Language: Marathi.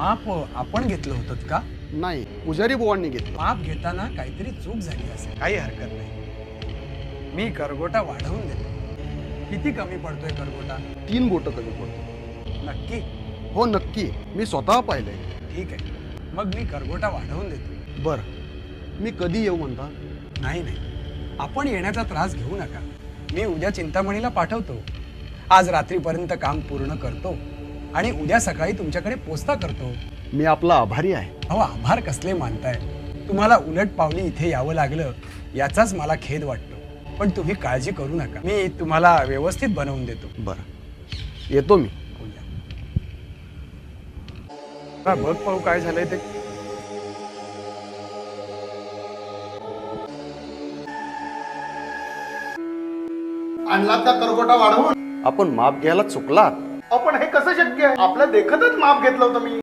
माप आपण घेतलं होतं का? नाही पुजारी बुवांनी घेतलं. माप घेताना काहीतरी चूक झाली असेल. काही हरकत नाही. मी करगोटा वाढवून देतो. किती कमी पडतोय करगोटा? तीन बोटं कमी पडतो नक्की? हो नक्की. मी स्वतः पाहिलंय. ठीक आहे. मग मी करगोटा वाढवून देतो. बरं. मी कधी येऊ म्हणता? नाही नाही. आपण येण्याचा त्रास घेऊ नका. मी उद्या चिंतामणीला पाठवतो. आज रात्रीपर्यंत काम पूर्ण करतो. आणि उद्या सकाळी तुमच्याकडे पोचता करतो. मी आपला आभारी आहे. अहो आभार कसले मानताय? तुम्हाला उलट पावली इथे यावं लागलं याचाच मला खेद वाटतो. पण तुम्ही काळजी करू नका. मी तुम्हाला व्यवस्थित बनवून देतो. बरं. येतो मी. हा, बघ पाहू काय झालंय ते. आणला का करगोटा वाढवून? आपण माप घ्यायला चुकलात. आपण हे कसं शक्य आहे? आपलं देखतच माप घेतलं होतं मी.